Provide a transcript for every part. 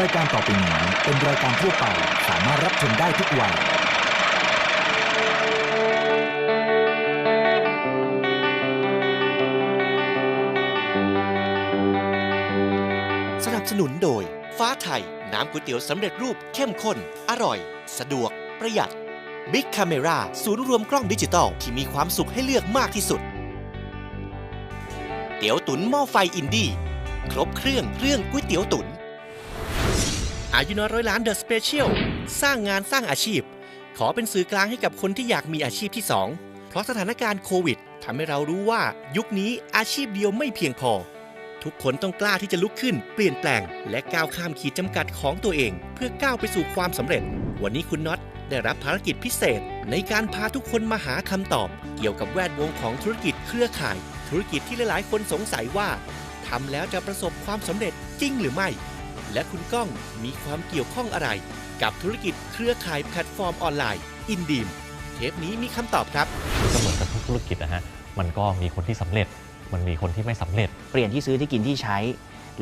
รายการต่อไปนี้เป็นรายการทั่วไปสามารถรับชมได้ทุกวัย สนับสนุนโดย ฟ้าไทย น้ำก๋วยเตี๋ยวสำเร็จรูปเข้มข้น อร่อย สะดวก ประหยัด Big Camera ศูนย์รวมกล้องดิจิตอลที่มีความสุขให้เลือกมากที่สุด เตี๋ยวตุ๋นหม้อไฟอินดี้ ครบเครื่องเรื่องก๋วยเตี๋ยวตุ๋น อายุน้อยร้อยล้านเดอะสเปเชียลสร้างงานสร้างอาชีพ ขอเป็นสื่อกลางให้กับคนที่อยากมีอาชีพที่ 2 เพราะสถานการณ์โควิดทำให้เรารู้ว่ายุคนี้อาชีพเดียวไม่เพียงพอ ทุกคนต้องกล้าที่จะลุกขึ้น เปลี่ยนแปลง และก้าวข้ามขีดจำกัดของตัวเอง เพื่อก้าวไปสู่ความสำเร็จ วันนี้คุณน็อตได้รับภารกิจพิเศษ ในการพาทุกคนมาหาคำตอบ เกี่ยวกับแวดวงของธุรกิจเครือข่าย ธุรกิจที่หลายๆ คนสงสัยว่าทำแล้วจะประสบความสำเร็จจริงหรือไม่ และคุณก้องมีความเกี่ยวข้องอะไร กับธุรกิจเครือข่ายแพลตฟอร์มออนไลน์ อินดีมเทปนี้มีคำตอบครับ ก็เหมือนกับทุกธุรกิจนะฮะ มันก็มีคนที่สำเร็จ มันมีคนที่ไม่สำเร็จ เปลี่ยนที่ซื้อที่กินที่ใช้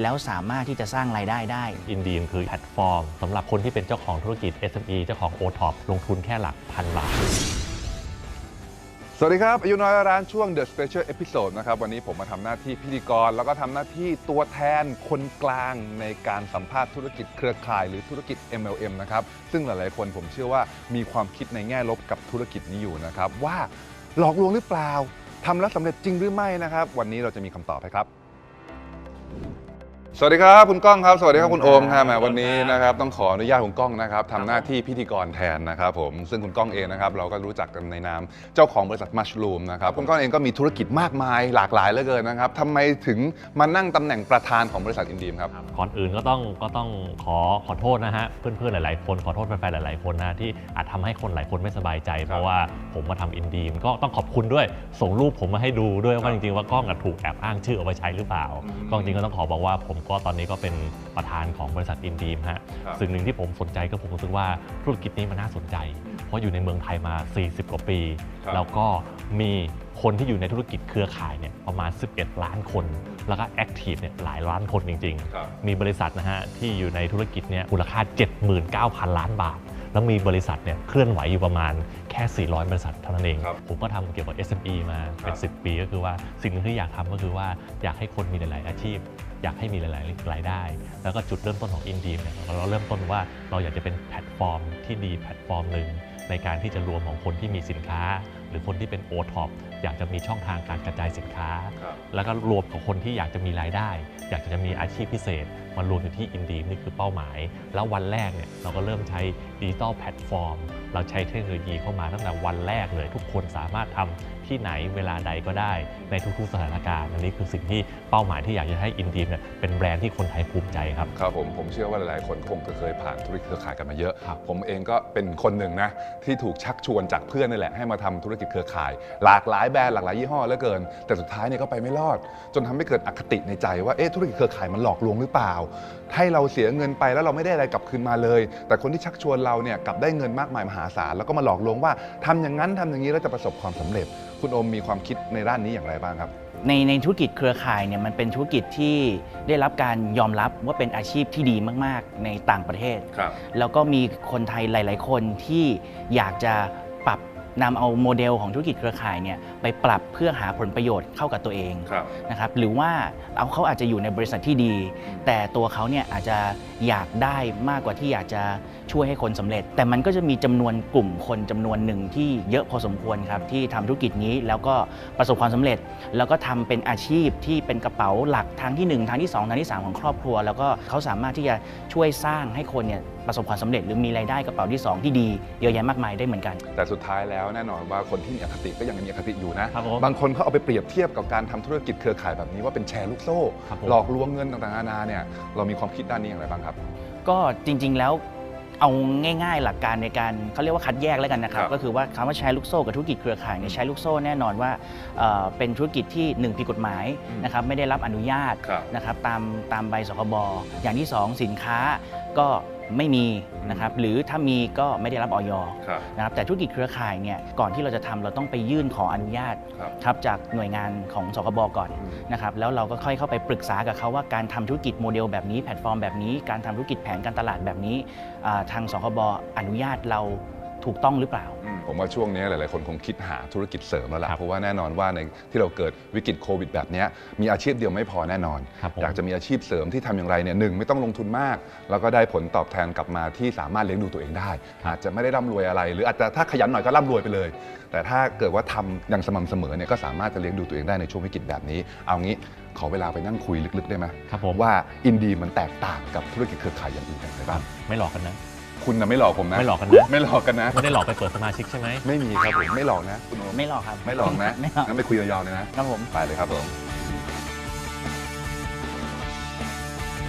แล้วสามารถที่จะสร้างรายได้ได้ อินดีมคือแพลตฟอร์มสำหรับคนที่เป็นเจ้าของธุรกิจ SME เจ้าของ o t o p ลงทุนแค่หลักพันบาท สวัสดีครับอายุน้อยร้านช่วง The Special Episode นะครับ วันนี้ผมมาทำหน้าที่พิธีกร แล้วก็ทำหน้าที่ตัวแทนคนกลางในการสัมภาษณ์ธุรกิจเครือข่ายหรือธุรกิจ MLM นะครับ ซึ่งหลาย ๆ คนผมเชื่อว่ามีความคิดในแง่ลบกับธุรกิจนี้อยู่นะครับ ว่าหลอกลวงหรือเปล่าทำแล้วสำเร็จจริงหรือไม่นะครับ วันนี้เราจะมีคำตอบให้ครับ สวัสดีครับคุณก้องครับ สวัสดีครับคุณโอมครับแหมวันนี้นะครับต้องขออนุญาตคุณก้องนะครับทำหน้าที่พิธีกรแทนนะครับผมซึ่งคุณก้องเองนะครับเราก็รู้จักกันในนามเจ้าของบริษัทมัชลูมนะครับคุณก้องเองก็มีธุรกิจมากมายหลากหลายเหลือเกินนะครับทำไมถึงมานั่งตำแหน่งประธานของบริษัทอินดีมครับ ก่อนอื่นก็ต้องก็ต้องขอขอโทษนะฮะเพื่อนๆหลายๆ คนขอโทษแฟนๆหลายๆคนนะที่อาจทำให้คนหลายคนไม่สบายใจ เพราะว่าผมมาทำอินดีมก็ต้องขอบคุณด้วยส่งรูปผมมาให้ดูด้วยครัว่าบจริงๆว่ากล้องอะถูกแอบอ้างชื่อเอาไปใช้หรือเปล่าอืมก็จริงๆก็ต้องขอบอกว่าผมก็ตอนนี้ก็เป็นประธานของบริษัทอินดีมฮะครับสิ่งหนึ่งที่ผมสนใจก็ผมรู้สึกว่าธุรกิจนี้มันน่าสนใจ เพราะอยู่ในเมืองไทยมา 40 กว่าปี ครับ แล้วก็มีคนที่อยู่ในธุรกิจเครือข่ายเนี่ยประมาณ 11 ล้านคน แล้วก็แอคทีฟเนี่ยหลายล้านคนจริง ๆ ครับ มีบริษัทนะฮะที่อยู่ในธุรกิจเนี่ยมูลค่า 79,000 ล้านบาท แล้วมีบริษัทเนี่ยเคลื่อนไหวอยู่ประมาณแค่ 400 บริษัทเท่านั้นเอง ครับผมก็ทำเกี่ยวกับ SME มาเป็คนรับ 10 ปีก็คือว่าสิ่งหนึงที่อยากทำก็คือว่าอยากให้คนมีหลาย ๆ อาชีพ อยากให้มีหลายๆรายได้ แล้วก็จุดเริ่มต้นของอินดีมเนี่ยเราเริ่มต้นว่าเราอยากจะเป็นแพลตฟอร์มที่ดีแพลตฟอร์มหนึ่งในการที่จะรวมของคนที่มีสินค้า หรือคนที่เป็นโอท็อปอยากจะมีช่องทางการกระจายสินค้าครับแล้วก็รวมกับคนที่อยากจะมีรายได้ อยากจะมีอาชีพพิเศษ มารวมอยู่ที่อินดีมนี่คือเป้าหมาย แล้ววันแรกเนี่ยเราก็เริ่มใช้ดิจิตอลแพลตฟอร์ม เราใช้เทคโนโลยีเข้ามาตั้งแต่วันแรกเลย ทุกคนสามารถทำที่ไหนเวลาใดก็ได้ในทุกๆสถานการณ์อันนี้คือสิ่งที่เป้าหมายที่อยากจะให้อินดีมเนี่ยเป็นแบรนด์ที่คนไทยภูมิใจครับครับผมผมเชื่อว่าหลายๆคนคงจะเคยผ่านธุรกิจเครือข่ายกันมาเยอะครับผมเองก็เป็นคนหนึ่งนะที่ถูกชักชวนจากเพื่อนนี่แหละให้มาทำธุรกิจเครือข่าย หลากหลายแบรนด์หลากหลายยี่ห้อเหลือเกิน แต่สุดท้ายเนี่ยก็ไปไม่รอด จนทำให้เกิดอคติในใจว่าเอ๊ะธุรกิจเครือข่ายมันหลอกลวงหรือเปล่าให้เราเสียเงินไปแล้วเราไม่ได้อะไรกลับคืนมาเลย แต่คนที่ชักชวนเราเนี่ยกลับได้เงินมากมายมหาศาลแล้วก็มาหลอกลวงว่าทำอย่างนั้นทำอย่างนี้แล้วจะประสบความสำเร็จ คุณโอมมีความคิดในด้านนี้อย่างไรบ้างครับ ในในธุรกิจเครือข่ายเนี่ยมันเป็นธุรกิจที่ได้รับการยอมรับว่าเป็นอาชีพที่ดีมาก ๆ ในต่างประเทศครับแล้วก็มีคนไทยหลาย ๆ คนที่อยากจะปรับ นำเอาโมเดลของธุรกิจเครือข่ายเนี่ยไปปรับเพื่อหาผลประโยชน์เข้ากับตัวเองครับนะครับหรือว่าเอาเขาอาจจะอยู่ในบริษัทที่ดี แต่ตัวเขาเนี่ยอาจจะอยากได้มากกว่าที่อยากจะช่วยให้คนสำเร็จ แต่มันก็จะมีจำนวนกลุ่มคนจำนวนหนึ่งที่เยอะพอสมควรครับที่ทำธุรกิจนี้แล้วก็ประสบความสำเร็จ แล้วก็ทำเป็นอาชีพที่เป็นกระเป๋าหลักทางที่ 1 ทางที่ 2 ทางที่ 3 ของครอบครัว แล้วก็เขาสามารถที่จะช่วยสร้างให้คนเนี่ยประสบความสำเร็จ หรือมีรายได้กระเป๋าที่ 2 ที่ดีเยอะแยะมากมายได้เหมือนกัน แต่สุดท้ายแล้วแน่นอนว่าคนที่มีอคติก็ยังมีอคติอยู่นะครับผมบางคนเขาเอาไปเปรียบเทียบกับการทำธุรกิจเครือข่ายแบบนี้ว่าเป็นแชร์ลูกโซ่ครับผมหลอกลวงเงินต่างๆนานาเนี่ยเรามีความคิดด้านนี้อย่างไรบ้างครับ ก็จริง ๆแล้วเอาง่าย ๆ หลักการในการเขาเรียกว่าคัดแยกแล้วกันนะครับครับก็คือว่าคำว่าแชร์ลูกโซ่กับธุรกิจเครือข่ายเนี่ยแชร์ลูกโซ่แน่นอนว่าเอ่อเป็นธุรกิจที่หนึ่งผิดกฎหมายอืมนะครับไม่ได้รับอนุญาตครับนะครับตามตามใบสคบอย่างที่สองสินค้าก็ไม่มีนะครับหรือถ้ามีก็ไม่ได้รับออยครับ นะครับแต่ธุรกิจเครือข่ายเนี่ยก่อนที่เราจะทำเราต้องไปยื่นขออนุญาตครับ ครับจากหน่วยงานของสคบก่อนอืม นะครับแล้วเราก็ค่อยเข้าไปปรึกษากับเขาว่าการทำธุรกิจโมเดลแบบนี้แพลตฟอร์มแบบนี้ การทำธุรกิจแผนการตลาดแบบนี้อ่าทางสคบอนุญาตเราถูกต้องหรือเปล่า ผมว่าช่วงนี้หลาย ๆ คนคงคิดหาธุรกิจเสริมแล้วล่ะครับเพราะว่าแน่นอนว่าในที่เราเกิดวิกฤตโควิดแบบเนี้ยมีอาชีพเดียวไม่พอแน่นอนครับผมอยากจะมีอาชีพเสริมที่ทำอย่างไรเนี่ยหนึ่งไม่ต้องลงทุนมาก แล้วก็ได้ผลตอบแทนกลับมาที่สามารถเลี้ยงดูตัวเองได้ อาจจะไม่ได้ร่ำรวยอะไร หรืออาจจะถ้าขยันหน่อยก็ร่ำรวยไปเลย แต่ถ้าเกิดว่าทำอย่างสม่ำเสมอเนี่ยก็สามารถจะเลี้ยงดูตัวเองได้ในช่วงวิกฤตแบบนี้ เอางี้ขอเวลาไปนั่งคุยลึก ๆ ได้ไหมครับผมว่าอินดีมันแตกต่างกับธุรกิจเครือข่ายอย่างอื่นอย่างไรบ้างไม่หลอกกันนะ คุณนะไม่หลอกผมนะ ไม่หลอกกันนะ ไม่หลอกกันนะ ไม่ได้หลอกไปเปิดสมาชิกใช่ไหม ไม่มีครับผมไม่หลอกนะคุณโอมไม่หรอกครับ ไม่หลอกนะไม่หรอกงั้นไปคุยยาวๆเลยนะครับผม ไปเลยครับผม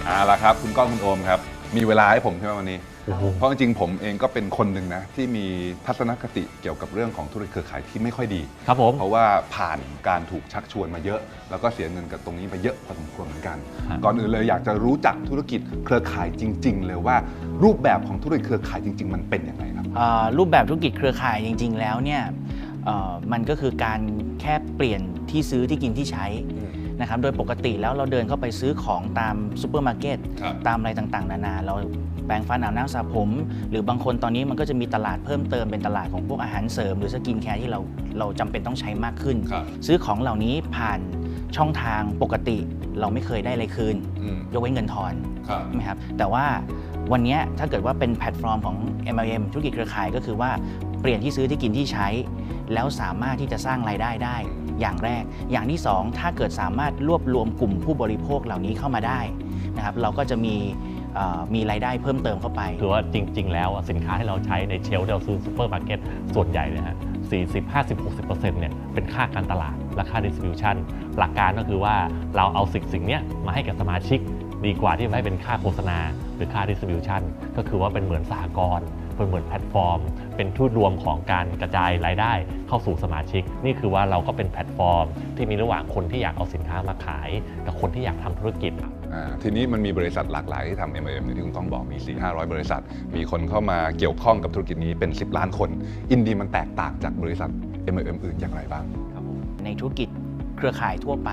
เอาละครับ คุณก้องคุณโอมครับ มีเวลาให้ผมใช่ไหมวันนี้โอ้โห เพราะจริงๆผมเองก็เป็นคนหนึ่งนะที่มีทัศนคติเกี่ยวกับเรื่องของธุรกิจเครือข่ายที่ไม่ค่อยดีครับผมเพราะว่าผ่านการถูกชักชวนมาเยอะ แล้วก็เสียเงินกับตรงนี้ไปเยอะพอสมควรเหมือนกันฮะก่อนอื่นเลยอยากจะรู้จักธุรกิจเครือข่ายจริง ๆ เลยว่ารูปแบบของธุรกิจเครือข่ายจริง ๆ มันเป็นยังไงครับอ่ารูปแบบธุรกิจเครือข่ายจริง ๆ แล้วเนี่ยเอ่อมันก็คือการแค่เปลี่ยนที่ซื้อที่กินที่ใช้อืม นะครับโดยปกติแล้วเราเดินเข้าไปซื้อของตามซูเปอร์มาร์เก็ตครับตามอะไรต่างๆ นานา เราแปรงฟันอาบน้ำสระผม หรือบางคนตอนนี้มันก็จะมีตลาดเพิ่มเติมเป็นตลาดของพวกอาหารเสริม หรือสกินแคร์ที่เราเราจำเป็นต้องใช้มากขึ้นครับซื้อของเหล่านี้ผ่านช่องทางปกติเราไม่เคยได้อะไรคืนอืมยกเว้นเงินทอนครับใช่ไหมครับแต่ว่าวันเนี้ยถ้าเกิดว่าเป็นแพลตฟอร์มของ MLM ธุรกิจเครือข่ายก็คือว่าเปลี่ยนที่ซื้อที่กินที่ใช้ แล้วสามารถที่จะสร้างรายได้ได้ อย่างแรก อย่างที่สองถ้าเกิดสามารถรวบรวมกลุ่มผู้บริโภคเหล่านี้เข้ามาได้นะครับเราก็จะมีมีรายได้เพิ่มเติมเข้าไปคือว่าจริง ๆ แล้วสินค้าที่เราใช้ในเชลฟ์ที่เราซื้อซูเปอร์มาร์เก็ตส่วนใหญ่เลยฮะ40 50 60 เนี่ยเป็นค่าการตลาดและค่า distribution หลักการก็คือว่าเราเอาสิ่งสิ่งเนี้ยมาให้กับสมาชิก ดีกว่าที่จะให้เป็นค่าโฆษณา หรือค่า distribution ก็คือว่าเป็นเหมือนสหกรณ์ เป็นเหมือนแพลตฟอร์ม เป็นทูตรวมของการกระจายรายได้เข้าสู่สมาชิก นี่คือว่าเราก็เป็นแพลตฟอร์ม ที่มีระหว่างคนที่อยากเอาสินค้ามาขาย กับคนที่อยากทำธุรกิจอ่าทีนี้มันมีบริษัทหลากหลายที่ทำ M&M อย่างที่คุณต้องบอกมี 4 500 บริษัท มีคนเข้ามาเกี่ยวข้องกับธุรกิจนี้เป็น 10 ล้านคน อินดีมันแตกต่างจากบริษัท M&M อื่นอย่างไรบ้างในธุรกิจเครือข่ายทั่วไป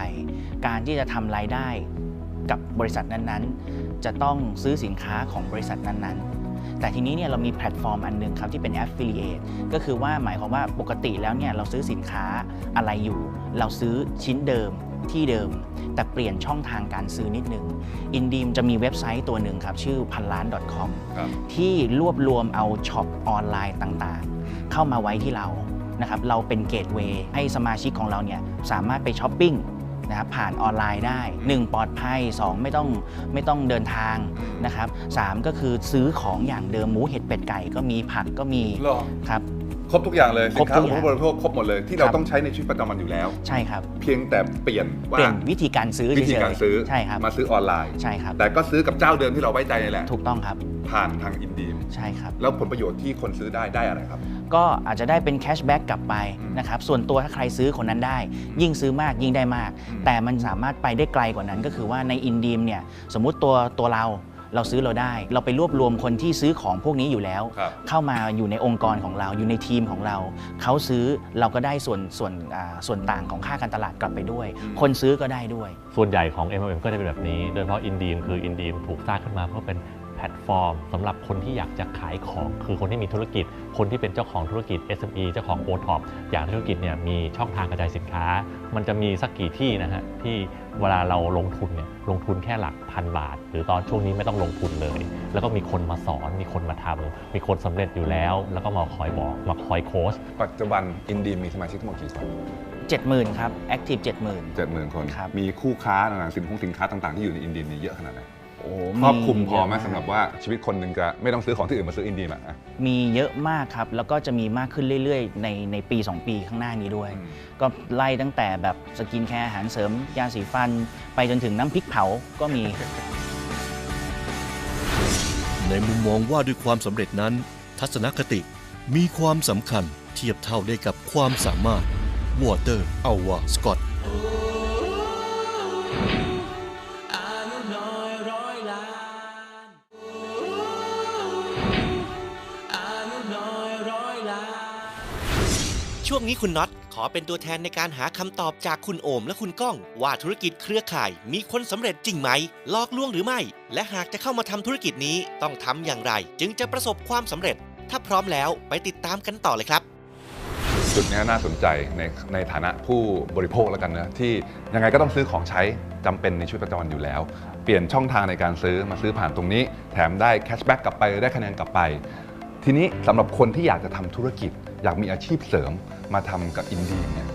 การที่จะทำรายได้กับบริษัทนั้นๆ จะต้องซื้อสินค้าของบริษัทนั้นๆ แต่ทีนี้เนี่ยเรามีแพลตฟอร์มอันหนึงครับที่เป็น Affiliate ก็คือว่าหมายความว่าปกติแล้วเนี่ยเราซื้อสินค้าอะไรอยู่ เราซื้อชิ้นเดิมที่เดิม แต่เปลี่ยนช่องทางการซื้อนิดนึงอินดีมจะมีเว็บไซต์ตัวหนึ่งครับ ชื่อพันล้าน .com ครับที่รวบรวมเอาช็อปออนไลน์ต่างๆ เข้ามาไว้ที่เรานะครับเราเป็นเกตเวย์ให้สมาชิกของเราเนี่ยสามารถไปช้อปปิ้ง นะครับผ่านออนไลน์ได้ 1 ปลอดภัย 2 ไม่ต้องไม่ต้องเดินทางนะครับสามก็คือซื้อของอย่างเดิมหมูเห็ดเป็ดไก่ก็มีผักก็มีหรอ ครับ ครบทุกอย่างเลยคสิรนบค้าทุขกองอย่างผู้บริโภคครบหมดเลยที่เราครับ ต้องใช้ในชีวิตประจำวันอยู่แล้ว ใช่ครับ เพียงแต่เปลี่ยนว่าเปลี่ยนวิธีการซื้อวิธีการเฉยๆซื้อใช่ครับมาซื้อออนไลน์ ใช่ครับ แต่ก็ซื้อกับเจ้าเดิมที่เราไว้ใจนี่แหละ ถูกต้องครับ ผ่านทางอินดีม ใช่ครับ แล้วผลประโยชน์ที่คนซื้อได้ได้อะไรครับ ก็อาจจะได้เป็นแคชแบ็กกลับไปอืมนะครับ ส่วนตัวถ้าใครซื้อคนนั้นได้ ยิ่งซื้อมากยิ่งได้มากอืมแต่มันสามารถไปได้ไกลกว่านั้นก็คือว่าในอินดีมเนี่ยสมมุติตัวตัวเราเราซื้อเราได้ เราไปรวบรวมคนที่ซื้อของพวกนี้อยู่แล้วครับเข้ามาอยู่ในองค์กรของเราอยู่ในทีมของเรา เขาซื้อเราก็ได้ส่วนส่วนอ่าส่วนต่างของค่าการตลาดกลับไปด้วยอืมคนซื้อก็ได้ด้วย ส่วนใหญ่ของ MLM ก็จะเป็นแบบนี้ โดยเฉพาะอินดีมคืออินดีมถูกสร้างขึ้นมาเพื่อเป็นแพลตฟอร์มสำหรับคนที่อยากจะขายของ คือคนที่มีธุรกิจ คนที่เป็นเจ้าของธุรกิจ SME เจ้าของ o t o p อยากให้ธุรกิจเนี่ยมีช่องทางกระจายสินค้า มันจะมีสักกี่ที่นะฮะที่เวลาเราลงทุนเนี่ยลงทุนแค่หลักพันบาท หรือตอนช่วงนี้ไม่ต้องลงทุนเลย แล้วก็มีคนมาสอนมีคนมาทำมีคนสำเร็จอยู่แล้ว แล้วก็มาคอยบอกมาคอยโค้ชปัจจุบันอินดีมมีสมาชิกทั้งหมดกี่คน70,000ครับ Active 70,000เจ็ดหมื่นคนครับมีคู่ค้าต่างๆสินค้าสินค้าต่างๆที่อยู่ในอินดีมเนี่ยเยอะขนาดไหนโอ้ ครอบคลุมพอไหมเยะากสำหรับว่าชีวิตคนหนึ่งจะไม่ต้องซื้อของที่อื่นมาซื้ออินดีมอะอะมีเยอะมากครับ แล้วก็จะมีมากขึ้นเรื่อยๆ ในในปี 2 ปีข้างหน้านี้ด้วยอืมก็ไล่ตั้งแต่แบบสกินแคร์อาหารเสริม ยาสีฟัน ไปจนถึงน้ำพริกเผาก็มี ในมุมมองว่าด้วยความสำเร็จนั้น ทัศนคติมีความสำคัญเทียบเท่าได้กับความสามารถวอเตอร์ วงนี้คุณน็อตขอเป็นตัวแทนในการหาคำตอบจากคุณโอมและคุณก้อง ว่าธุรกิจเครือข่าย มีคนสำเร็จจริงไหมลอกลวงหรือไม่ และหากจะเข้ามาทำธุรกิจนี้ต้องทำอย่างไร จึงจะประสบความสำเร็จ ถ้าพร้อมแล้วไปติดตามกันต่อเลยครับจุดนี้น่าสนใจในในฐานะผู้บริโภคแล้วกันนะที่ยังไงก็ต้องซื้อของใช้จำเป็นในชีวิตประจำวันอยู่แล้ว เปลี่ยนช่องทางในการซื้อมาซื้อผ่านตรงนี้ แถมได้แคชแบ็กกลับไปได้คะแนนกลับไป ทีนี้สำหรับคนที่อยากจะทำธุรกิจ อยากมีอาชีพเสริมมาทำกับอินดีเนี่ย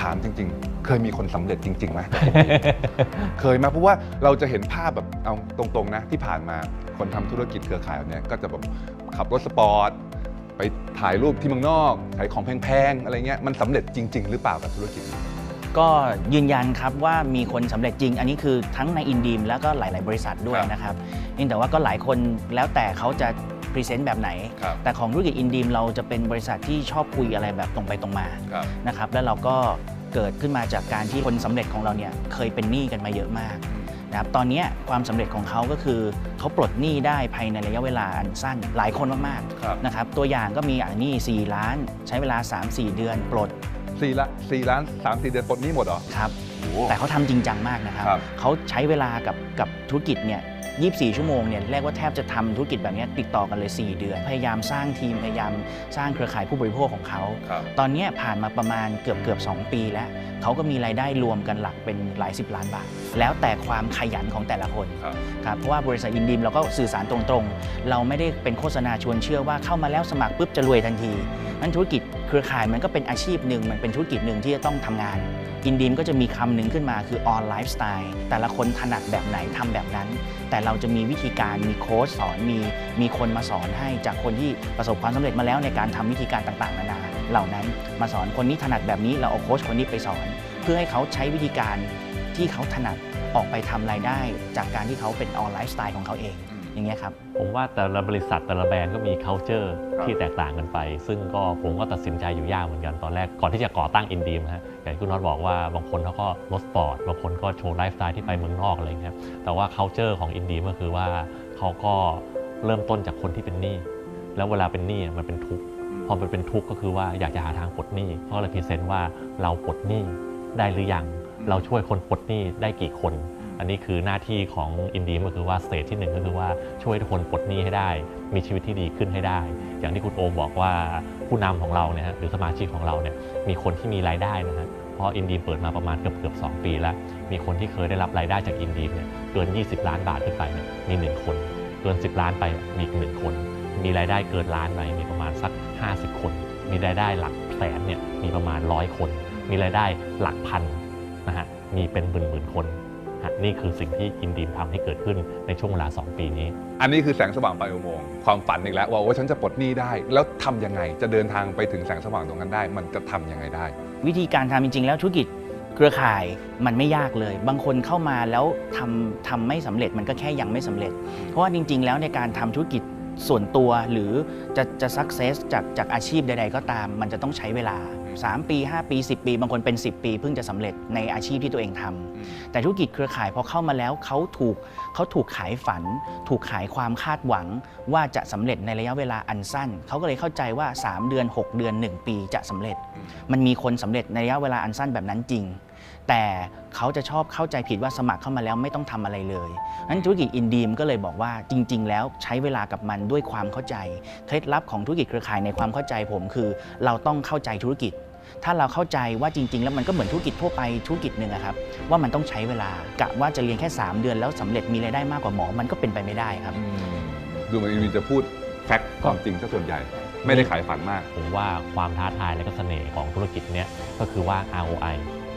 ถามจริง ๆ เคยมีคนสำเร็จจริงๆไหม เคยไหมเพราะว่าเราจะเห็นภาพแบบเอาตรงๆนะที่ผ่านมาคนทำธุรกิจเครือข่ายแบบเนี้ยก็จะแบบขับรถสปอร์ต ไปถ่ายรูปที่เมืองนอกขายของแพงๆอะไรเงี้ยมันสำเร็จจริง ๆ หรือเปล่ากับธุรกิจนี้ ก็ยืนยันครับว่ามีคนสำเร็จจริง อันนี้คือทั้งในอินดีมแล้วก็หลาย ๆ บริษัทด้วยครับนะครับเพียงแต่ว่าก็หลายคนแล้วแต่เขาจะ พรีเซนต์แบบไหน ครับแต่ของธุรกิจอินดีมเราจะเป็นบริษัทที่ชอบคุยอะไรแบบตรงไปตรงมาครับนะครับแล้วเราก็เกิดขึ้นมาจากการที่คนสำเร็จของเราเนี่ยเคยเป็นหนี้กันมาเยอะมากนะครับตอนเนี้ยความสำเร็จของเขาก็คือเขาปลดหนี้ได้ภายในระยะเวลาอันสั้นหลายคนมากครับ ๆนะครับตัวอย่างก็มีอะหนี้ 4 ล้าน ใช้เวลา 3-4 เดือนปลดสี่ละสี่ล้านสามสี่เดือนปลดหนี้หมดเหรอ ครับโอ้โห แต่เขาทำจริงจังมากนะครับครับเขาใช้เวลากับกับธุรกิจเนี่ย24 ชั่วโมงเนี่ยเรียกว่าแทบจะทำธุรกิจแบบเนี้ยติดต่อกันเลย 4 เดือน พยายามสร้างทีมพยายามสร้างเครือข่ายผู้บริโภคของเขาครับตอนเนี้ยผ่านมาประมาณเกือบเกือบ2 ปีแล้ว เขาก็มีรายได้รวมกันหลักเป็นหลายสิบล้านบาท แล้วแต่ความขยันของแต่ละคนครับครับเพราะว่าบริษัทอินดิมเราก็สื่อสารตรงๆ เราไม่ได้เป็นโฆษณาชวนเชื่อว่าเข้ามาแล้วสมัครปุ๊บจะรวยทันทีนั่นธุรกิจเครือข่ายมันก็เป็นอาชีพหนึ่งมันเป็นธุรกิจหนึ่งที่จะต้องทำงาน อินดีมก็จะมีคำหนึ่งขึ้นมาคือออนไลฟ์สไตล์แต่ละคนถนัดแบบไหนทำแบบนั้น แต่เราจะมีวิธีการมีโค้ชสอนมีมีคนมาสอนให้จากคนที่ประสบความสำเร็จมาแล้วในการทำวิธีการต่างๆนานาเหล่านั้นมาสอนคนนี้ถนัดแบบนี้เราเอาโค้ชคนนี้ไปสอน เพื่อให้เขาใช้วิธีการที่เขาถนัดออกไปทำรายได้ จากการที่เขาเป็นออนไลฟ์สไตล์ของเขาเอง อย่างเงี้ยครับผมว่าแต่ละบริษัทแต่ละแบรนด์ก็มี culture ครับที่แตกต่างกันไป ซึ่งก็ผมก็ตัดสินใจอยู่ยากเหมือนกันตอนแรกก่อนที่จะก่อตั้งอินดีมฮะอย่างที่คุณน็อตบอกว่าบางคนเขาก็รถสปอร์ตบางคนก็โชว์ไลฟ์สไตล์ที่ไปเมืองนอกอะไรเงี้ยแต่ว่า culture ของอินดีมก็คือว่าเขาก็เริ่มต้นจากคนที่เป็นหนี้แล้วเวลาเป็นหนี้มันเป็นทุกข์พอมันเป็นทุกข์ก็คือว่าอยากจะหาทางปลดหนี้เขาเลยพรีเซนต์ว่าเราปลดหนี้ได้หรือยังเราช่วยคนปลดหนี้ได้กี่คน อันนี้คือหน้าที่ของอินดีมก็คือว่าสเตจที่หนึ่งก็คือว่าช่วยทุกคนปลดหนี้ให้ได้ มีชีวิตที่ดีขึ้นให้ได้ อย่างที่คุณโอมบอกว่าผู้นำของเราเนี่ยหรือสมาชิกของเราเนี่ยมีคนที่มีรายได้นะฮะเพราะอินดีมเปิดมาประมาณเกือบเกือบสปีแล้ว มีคนที่เคยได้รับรายได้จากอินดีมเนี่ยเกิน 20 ล้านบาทขึ้นไปเนี่ยมีหนึ่งคน เกิน 10 ล้านไปมีอีกหนึ่งคน มีรายได้เกินล้านไปมีประมาณสัก 50 คน มีรายได้หลักแสนเนี่ยมีประมาณร้อยคน มีรายได้หลักพันนะฮะมีเป็นหมื่นหมื่นๆคน นี่คือสิ่งที่อินดีมทำให้เกิดขึ้นในช่วงเวลา 2 ปีนี้ อันนี้คือแสงสว่างปลายอุโมงค์ความฝันอีกแล้วว่าว่าฉันจะปลดหนี้ได้ แล้วทำยังไงจะเดินทางไปถึงแสงสว่างตรงนั้นได้ มันจะทำยังไงได้ วิธีการทำจริง ๆ แล้วธุรกิจเครือข่ายมันไม่ยากเลย บางคนเข้ามาแล้วทำทำไม่สำเร็จมันก็แค่ยังไม่สำเร็จ เพราะว่าจริง ๆ แล้วในการทำธุรกิจส่วนตัวหรือจะจะสักเซสจากจากอาชีพใด ๆ ก็ตาม มันจะต้องใช้เวลา 3 ปี 5 ปี 10 ปี บางคนเป็น 10 ปี เพิ่งจะสำเร็จในอาชีพที่ตัวเองทำแต่ธุรกิจเครือข่ายพอเข้ามาแล้วเขาถูกเขาถูกขายฝัน ถูกขายความคาดหวัง ว่าจะสำเร็จในระยะเวลาอันสั้น เขาก็เลยเข้าใจว่า 3 เดือน 6 เดือน 1 ปีจะสำเร็จ มันมีคนสำเร็จในระยะเวลาอันสั้นแบบนั้นจริง แต่เขาจะชอบเข้าใจผิดว่าสมัครเข้ามาแล้วไม่ต้องทำอะไรเลยนั้นธุรกิจอินดีมก็เลยบอกว่าจริง ๆ แล้วใช้เวลากับมันด้วยความเข้าใจ เคล็ดลับของธุรกิจเครือข่ายในความเข้าใจผมคือ เราต้องเข้าใจธุรกิจ ถ้าเราเข้าใจว่าจริง ๆ แล้วมันก็เหมือนธุรกิจทั่วไปธุรกิจหนึ่งอะครับว่ามันต้องใช้เวลากะว่าจะเรียนแค่ 3 เดือนแล้วสำเร็จมีรายได้มากกว่าหมอมันก็เป็นไปไม่ได้ครับดูเหมือนอินดีจะพูดแฟกต์ความจริงซะส่วนใหญ่ไม่ได้ขายฝันมาก ผมว่าความท้าทายและก็เสน่ห์ของธุรกิจเนี้ยก็คือว่า ROI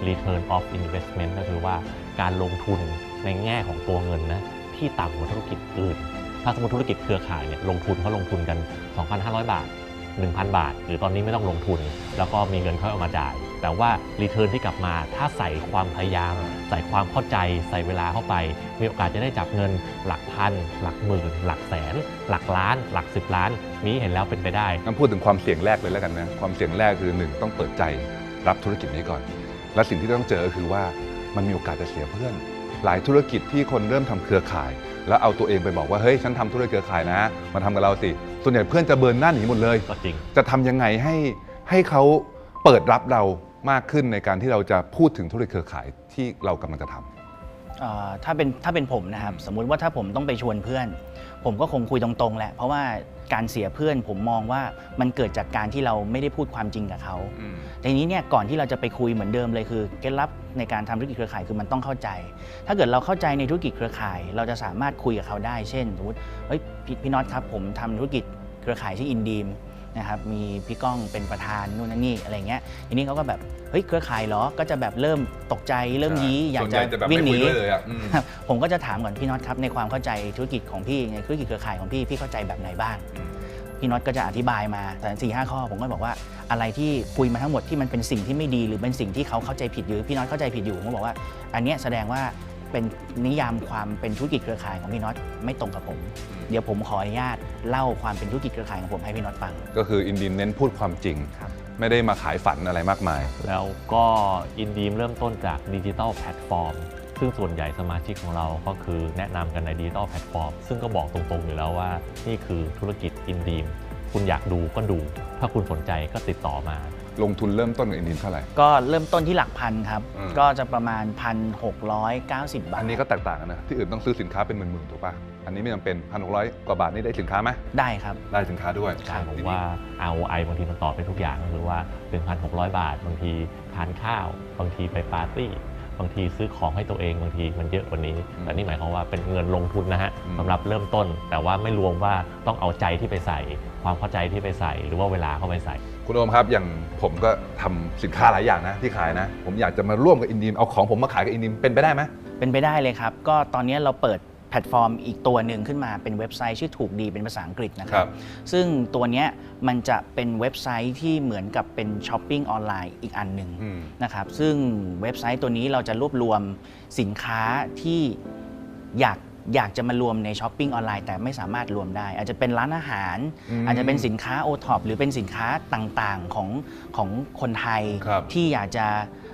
Return of Investment ก็คือว่าการลงทุนในแง่ของตัวเงินนะที่ต่ำกว่าธุรกิจอื่น ถ้าสมมติธุรกิจเครือข่ายเนี่ยลงทุนเขาลงทุนกัน 2,500 บาท 1,000 บาท หรือตอนนี้ไม่ต้องลงทุน แล้วก็มีเงินค่อยเอามาจ่าย แต่ว่ารีเทิร์นที่กลับมาถ้าใส่ความพยายาม ใส่ความเข้าใจใส่เวลาเข้าไป มีโอกาสจะได้จับเงินหลักพัน หลักหมื่น หลักแสน หลักล้าน หลักสิบล้านมีเห็นแล้วเป็นไปได้งั้นพูดถึงความเสี่ยงแรกเลยแล้วกันนะความเสี่ยงแรกคือหนึ่งต้องเปิดใจรับธุรกิจนี้ก่อน และสิ่งที่ต้องเจอก็คือว่ามันมีโอกาสจะเสียเพื่อน หลายธุรกิจที่คนเริ่มทำเครือข่าย แล้วเอาตัวเองไปบอกว่าเฮ้ยฉันทำธุรกิจเครือข่ายนะมาทำกับเราสิส่วนใหญ่เพื่อนจะเบิร์นหน้าหนีหมดเลยก็จริงจะทำยังไงให้ให้เขาเปิดรับเรามากขึ้นในการที่เราจะพูดถึงธุรกิจเครือข่ายที่เรากำลังจะทำเอ่อ ถ้าเป็นถ้าเป็นผมนะครับสมมุติว่าถ้าผมต้องไปชวนเพื่อน ผมก็คงคุยตรงๆแหละ เพราะว่าการเสียเพื่อนผมมองว่ามันเกิดจากการที่เราไม่ได้พูดความจริงกับเขาทีนี้เนี่ยก่อนที่เราจะไปคุยเหมือนเดิมเลยคือเคล็ดลับในการทำธุรกิจเครือข่ายคือมันต้องเข้าใจ ถ้าเกิดเราเข้าใจในธุรกิจเครือข่าย เราจะสามารถคุยกับเขาได้ เช่นสมมติเฮ้ยพี่พี่น็อตครับผมทำธุรกิจเครือข่ายที่อินดีม นะครับมีพี่ก้องเป็นประธานนู่นนั่นนี่อะไรเงี้ยทีนี้เขาก็แบบเฮ้ยเครือข่ายเหรอก็จะแบบเริ่มตกใจเริ่มยี้อยากจะวิ่งหนีครับผมก็จะถามก่อนพี่น็อตครับในความเข้าใจธุรกิจของพี่ในธุรกิจเครือข่ายของพี่พี่เข้าใจแบบไหนบ้างพี่น็อตก็จะอธิบายมาแต่สี่ห้าข้อ ผมก็บอกว่าอะไรที่คุยมาทั้งหมดที่มันเป็นสิ่งที่ไม่ดีหรือเป็นสิ่งที่เขาเข้าใจผิดอยู่พี่น็อตเข้าใจผิดอยู่ผมก็บอกว่า อันเนี้ยแสดงว่า เป็นนิยามความเป็นธุรกิจเครือข่ายของพี่น็อตไม่ตรงกับผม เดี๋ยวผมขออนุญาตเล่าความเป็นธุรกิจเครือข่ายของผมให้พี่น็อตฟัง ก็คืออินดีนเน้นพูดความจริงครับไม่ได้มาขายฝันอะไรมากมาย แล้วก็อินดีมเริ่มต้นจากดิจิ t a ลแพลตฟอร์มซึ่งส่วนใหญ่สมาชิกของเราก็คือแนะนำกันในดิจิ t a ลแพลตฟอร์มซึ่งก็บอกตรงๆอยู่แล้วว่า นี่คือธุรกิจอินดีมคุณอยากดูก็ดู ถ้าคุณสนใจก็ติดต่อมา ลงทุนเริ่มต้นกับอินดีนเท่าไหร่ ก็เริ่มต้นที่หลักพันครับ อืม ก็จะประมาณ 1,690 บาทอันนี้ก็แตกต่างกันนะ ที่อื่นต้องซื้อสินค้าเป็นหมื่นๆถูกป่ะ อันนี้ไม่จำเป็นพันหกร้อยกว่าบาทนี่ได้สินค้าไหมได้ครับ ได้สินค้าด้วยใช่ผมว่า ROI บางทีมันตอบไปทุกอย่างก็คือว่า 1,600 บาท บางทีทานข้าว บางทีไปปาร์ตี้ บางทีซื้อของให้ตัวเองบางทีมันเยอะกว่านี้แต่นี่หมายความว่าเป็นเงินลงทุนนะฮะอืม สำหรับเริ่มต้น แต่ว่าไม่รวมว่าต้องเอาใจที่ไปใส่ ความเข้าใจที่ไปใส่ หรือว่าเวลาเข้าไปใส่ คุณโอมครับอย่างผมก็ทำสินค้าหลายอย่างนะที่ขายนะ ผมอยากจะมาร่วมกับอินดีมเอาของผมมาขายกับอินดีมเป็นไปได้ไหม เป็นไปได้เลยครับ ก็ตอนนี้เราเปิดแพลตฟอร์มอีกตัวหนึ่งขึ้นมาเป็นเว็บไซต์ชื่อถูกดีเป็นภาษาอังกฤษนะคครัรับ บ ซึ่งตัวเนี้ยมันจะเป็นเว็บไซต์ที่เหมือนกับเป็นช้อปปิ้งออนไลน์อีกอันหนึ่งอืม นะครับซึ่งเว็บไซต์ตัวนี้เราจะรวบรวมสินค้าที่อยาก อยากจะมารวมในช้อปปิ้งออนไลน์แต่ไม่สามารถรวมได้ อาจจะเป็นร้านอาหารอืมอาจจะเป็นสินค้าโอท็อปหรือเป็นสินค้าต่างๆของของคนไทยครับที่อยากจะ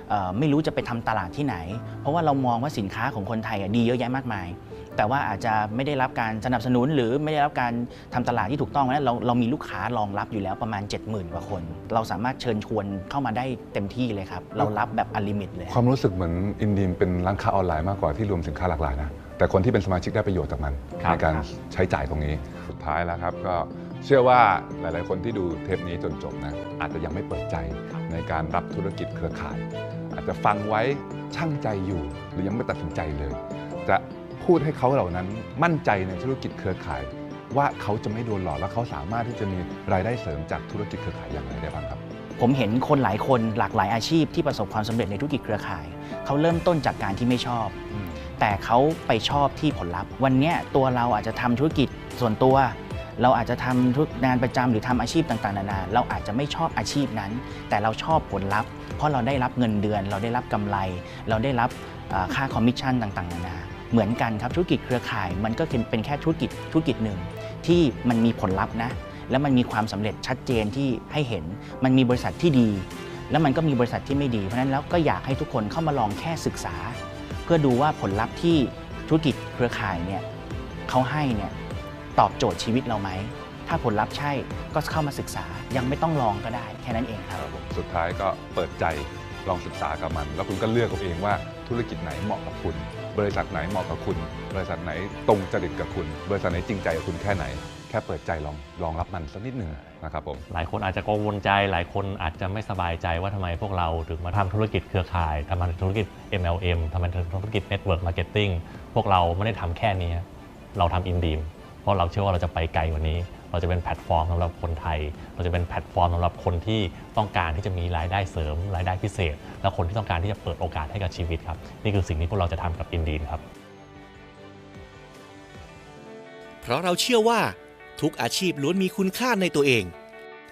เอ่อไม่รู้จะไปทำตลาดที่ไหน เพราะว่าเรามองว่าสินค้าของคนไทยอะดีเยอะแยะมากมาย แต่ว่าอาจจะไม่ได้รับการสนับสนุนหรือไม่ได้รับการทำตลาดที่ถูกต้องนะเราเรามีลูกค้ารองรับอยู่แล้วประมาณ 70,000กว่าคน เราสามารถเชิญชวนเข้ามาได้เต็มที่เลยครับ เรารับแบบอลิมิตเลย ความรู้สึกเหมือนอินดีมเป็นร้านค้าออนไลน์มากกว่าที่รวมสินค้าหลากหลายนะ แต่คนที่เป็นสมาชิกได้ประโยชน์จากมันครับในการใช้จ่ายตรงนี้สุดท้ายแล้วครับก็เชื่อว่าหลาย ๆ คนที่ดูเทปนี้จนจบนะอาจจะยังไม่เปิดใจในการรับธุรกิจเครือข่าย อาจจะฟังไว้ช่างใจอยู่ หรือยังไม่ตัดสินใจเลย จะพูดให้เขาเหล่านั้นมั่นใจในธุรกิจเครือข่าย ว่าเขาจะไม่โดนหลอกและเขาสามารถที่จะมีรายได้เสริมจากธุรกิจเครือข่ายอย่างไรได้บ้างครับ ผมเห็นคนหลายคนหลากหลายอาชีพที่ประสบความสำเร็จในธุรกิจเครือข่าย เขาเริ่มต้นจากการที่ไม่ชอบ แต่เขาไปชอบที่ผลลัพธ์ วันนี้ตัวเราอาจจะทำธุรกิจส่วนตัว เราอาจจะทำธุรงานประจำหรือทำอาชีพต่างๆนานาเราอาจจะไม่ชอบอาชีพนั้น แต่เราชอบผลลัพธ์ เพราะเราได้รับเงินเดือน เราได้รับกำไร เราได้รับค่าคอมมิชชั่นต่างๆนานาเหมือนกันครับธุรกิจเครือข่ายมันก็เป็นแค่ธุรกิจธุรกิจหนึ่ง ที่มันมีผลลัพธ์นะแล้วมันมีความสำเร็จชัดเจนที่ให้เห็น มันมีบริษัทที่ดี แล้วมันก็มีบริษัทที่ไม่ดี เพราะฉะนั้นแล้วก็อยากให้ทุกคนเข้ามาลองแค่ศึกษา เพื่อดูว่าผลลัพธ์ที่ธุรกิจเครือข่ายเนี่ยเขาให้เนี่ยตอบโจทย์ชีวิตเราไหม ถ้าผลลัพธ์ใช่ก็เข้ามาศึกษายังไม่ต้องลองก็ได้แค่นั้นเองครับ สุดท้ายก็เปิดใจลองศึกษากับมัน แล้วคุณก็เลือกเอาเองว่าธุรกิจไหนเหมาะกับคุณ บริษัทไหนเหมาะกับคุณ บริษัทไหนตรงจริตกับคุณ บริษัทไหนจริงใจกับคุณแค่ไหน แค่เปิดใจลองลองรับมันสักนิดหนึ่งนะครับผมหลายคนอาจจะกังวลใจ หลายคนอาจจะไม่สบายใจว่าทำไมพวกเราถึงมาทำธุรกิจเครือข่ายทำธุรกิจ MLM ทำธุรกิจ Network Marketing พวกเราไม่ได้ทำแค่นี้ เราทำอินดีมเพราะเราเชื่อว่าเราจะไปไกลกว่านี้ เราจะเป็นแพลตฟอร์มสำหรับคนไทย เราจะเป็นแพลตฟอร์มสำหรับคนที่ต้องการที่จะมีรายได้เสริม รายได้พิเศษ และคนที่ต้องการที่จะเปิดโอกาสให้กับชีวิตครับนี่คือสิ่งที่พวกเราจะทำกับอินดีมครับ เพราะเราเชื่อว่าทุกอาชีพล้วนมีคุณค่าในตัวเอง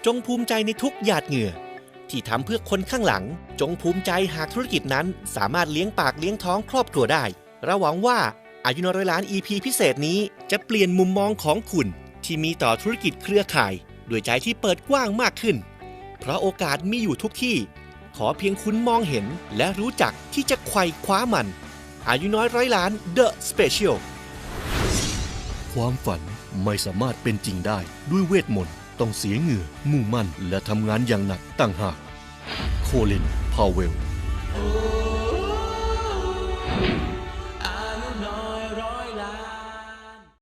จงภูมิใจในทุกหยาดเหงื่อ ที่ทำเพื่อคนข้างหลัง จงภูมิใจหากธุรกิจนั้น สามารถเลี้ยงปากเลี้ยงท้องครอบครัวได้เราหวังว่าอายุนร้อยล้าน EP พิเศษนี้จะเปลี่ยนมุมมองของคุณ ที่มีต่อธุรกิจเครือข่าย ด้วยใจที่เปิดกว้างมากขึ้น เพราะโอกาสมีอยู่ทุกที่ ขอเพียงคุณมองเห็นและรู้จักที่จะไขว่คว้ามัน อายุน้อยร้อยล้าน The Special ความฝันไม่สามารถเป็นจริงได้ด้วยเวทมนต์ต้องเสียเหงื่อ มุ่งมั่น และทำงานอย่างหนักต่างหาก โคลิน พาวเวล